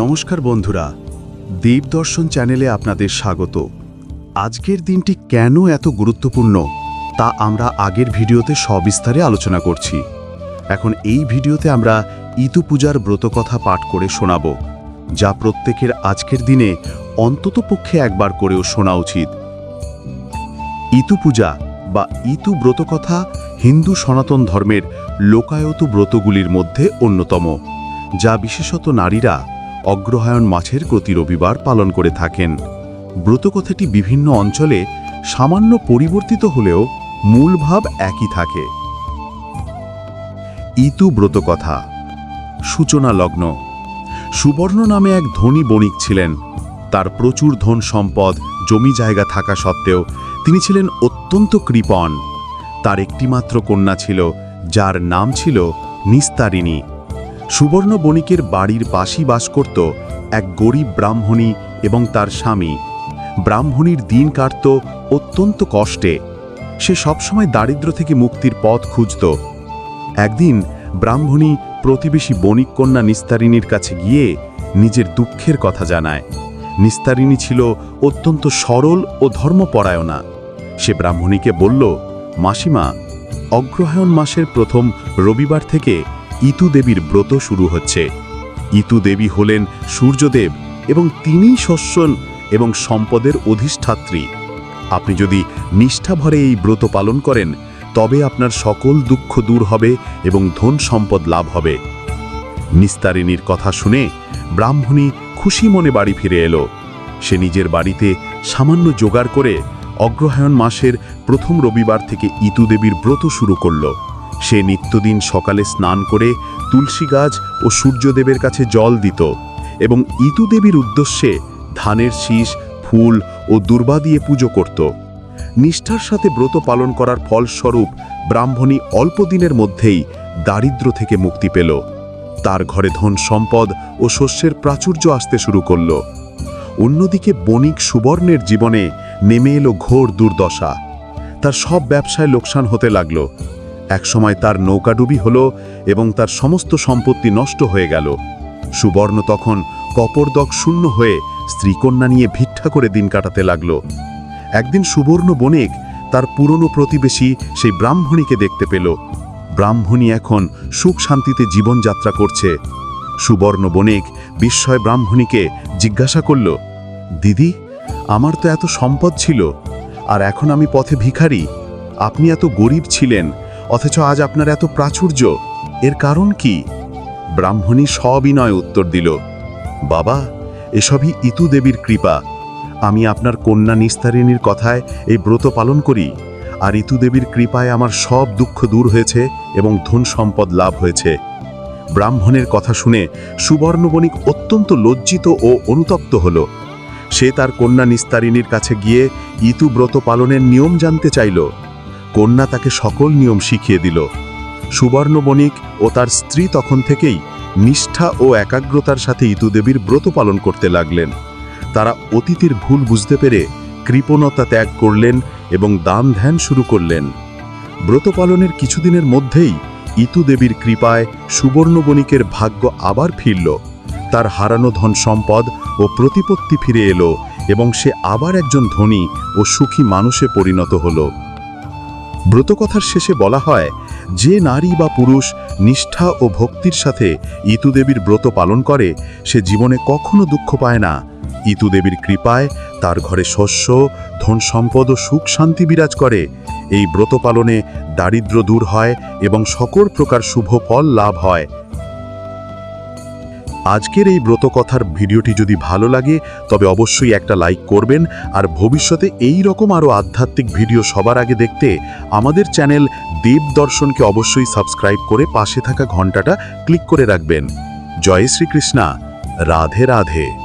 নমস্কার বন্ধুরা দেবদর্শন চ্যানেলে আপনাদের স্বাগত। আজকের দিনটি কেন এত গুরুত্বপূর্ণ তা আমরা আগের ভিডিওতে সবিস্তারে আলোচনা করছি। এখন এই ভিডিওতে আমরা ইতু পূজার ব্রতকথা পাঠ করে শোনাব, যা প্রত্যেকের আজকের দিনে অন্তত পক্ষে একবার করেও শোনা উচিত। ইতু পূজা বা ইতু ব্রতকথা হিন্দু সনাতন ধর্মের লোকায়ত ব্রতগুলির মধ্যে অন্যতম, যা বিশেষত নারীরা অগ্রহায়ণ মাছের প্রতি রবিবার পালন করে থাকেন। ব্রতকথাটি বিভিন্ন অঞ্চলে সামান্য পরিবর্তিত হলেও মূল ভাব একই থাকে। ইতু ব্রতকথা, সূচনা লগ্ন। সুবর্ণ নামে এক ধনী বণিক ছিলেন। তার প্রচুর ধন সম্পদ, জমি জায়গা থাকা সত্ত্বেও তিনি ছিলেন অত্যন্ত কৃপণ। তার একটিমাত্র কন্যা ছিল, যার নাম ছিল নিস্তারিণী। সুবর্ণ বণিকের বাড়ির পাশেই বাস করত এক গরিব ব্রাহ্মণী এবং তার স্বামী। ব্রাহ্মণীর দিন কাটত অত্যন্ত কষ্টে। সে সবসময় দারিদ্র্য থেকে মুক্তির পথ খুঁজত। একদিন ব্রাহ্মণী প্রতিবেশী বণিক কন্যা নিস্তারিণীর কাছে গিয়ে নিজের দুঃখের কথা জানায়। নিস্তারিণী ছিল অত্যন্ত সরল ও ধর্মপরায়ণা। সে ব্রাহ্মণীকে বলল, মাসিমা, অগ্রহায়ণ মাসের প্রথম রবিবার থেকে ইতু দেবীর ব্রত শুরু হচ্ছে। ইতু দেবী হলেন সূর্যদেব এবং তিনি শস্যন এবং সম্পদের অধিষ্ঠাত্রী। আপনি যদি নিষ্ঠাভরে এই ব্রত পালন করেন, তবে আপনার সকল দুঃখ দূর হবে এবং ধন সম্পদ লাভ হবে। নিস্তারিণীর কথা শুনে ব্রাহ্মণী খুশি মনে বাড়ি ফিরে এলো। সে নিজের বাড়িতে সামান্য জোগাড় করে অগ্রহায়ণ মাসের প্রথম রবিবার থেকে ইতু দেবীর ব্রত শুরু করল। সে নিত্যদিন সকালে স্নান করে তুলসী গাছ ও সূর্যদেবের কাছে জল দিত এবং ইতু দেবীর উদ্দেশ্যে ধানের শীষ, ফুল ও দুর্বা দিয়ে পুজো করত। নিষ্ঠার সাথে ব্রত পালন করার ফলস্বরূপ ব্রাহ্মণী অল্প দিনের মধ্যেই দারিদ্র্য থেকে মুক্তি পেল। তার ঘরে ধন সম্পদ ও শস্যের প্রাচুর্য আসতে শুরু করল। অন্যদিকে বণিক সুবর্ণের জীবনে নেমে এলো ঘোর দুর্দশা। তার সব ব্যবসায় লোকসান হতে লাগল। একসময় তার নৌকাডুবি হল এবং তার সমস্ত সম্পত্তি নষ্ট হয়ে গেল। সুবর্ণ তখন কপরদক শূন্য হয়ে স্ত্রীকন্যা নিয়ে ভিক্ষা করে দিন কাটাতে লাগল। একদিন সুবর্ণ বণিক তার পুরনো প্রতিবেশী সেই ব্রাহ্মণীকে দেখতে পেল। ব্রাহ্মণী এখন সুখ শান্তিতে জীবনযাত্রা করছে। সুবর্ণ বণিক বিস্ময় ব্রাহ্মণীকে জিজ্ঞাসা করল, দিদি, আমার তো এত সম্পদ ছিল, আর এখন আমি পথে ভিখারি। আপনি এত গরিব ছিলেন অথচ আজ আপনার এত প্রাচুর্য। এর কারণ কি? ব্রাহ্মণী সবিনয় উত্তর দিল, বাবা, এসবই ইতু দেবীর কৃপা। আমি আপনার কন্যা নিস্তারিণীর কথায় এই ব্রত পালন করি, আর ইতু দেবীর কৃপায় আমার সব দুঃখ দূর হয়েছে এবং ধন সম্পদ লাভ হয়েছে। ব্রাহ্মণের কথা শুনে সুবর্ণবণিক অত্যন্ত লজ্জিত ও অনুতপ্ত হল। সে তার কন্যা নিস্তারিণীর কাছে গিয়ে ইতু ব্রত পালনের নিয়ম জানতে চাইল। কন্যা তাকে সকল নিয়ম শিখিয়ে দিল। সুবর্ণ বণিক ও তার স্ত্রী তখন থেকেই নিষ্ঠা ও একাগ্রতার সাথে ইতুদেবীর ব্রত পালন করতে লাগলেন। তারা অতীতের ভুল বুঝতে পেরে কৃপণতা ত্যাগ করলেন এবং দান ধ্যান শুরু করলেন। ব্রত পালনের কিছুদিনের মধ্যেই ইতু দেবীর কৃপায় সুবর্ণ বণিকের ভাগ্য আবার ফিরল। তার হারানো ধন সম্পদ ও প্রতিপত্তি ফিরে এলো এবং সে আবার একজন ধনী ও সুখী মানুষে পরিণত হলো। ব্রতকথার শেষে বলা হয়, যে নারী বা পুরুষ নিষ্ঠা ও ভক্তির সাথে ইতুদেবীর ব্রত পালন করে, সে জীবনে কখনো দুঃখ পায় না। ইতুদেবীর কৃপায় তার ঘরে শস্য, ধন সম্পদ ও সুখ শান্তি বিরাজ করে। এই ব্রত পালনে দারিদ্র দূর হয় এবং সকল প্রকার শুভ ফল লাভ হয়। আজকের এই ব্রতকথার ভিডিওটি যদি ভালো লাগে, তবে অবশ্যই একটা লাইক করবেন আর ভবিষ্যতে এই রকম আরও আধ্যাত্মিক ভিডিও সবার আগে দেখতে আমাদের চ্যানেল দেব দর্শনকে অবশ্যই সাবস্ক্রাইব করে পাশে থাকা ঘন্টাটা ক্লিক করে রাখবেন। জয় শ্রীকৃষ্ণা। রাধে রাধে।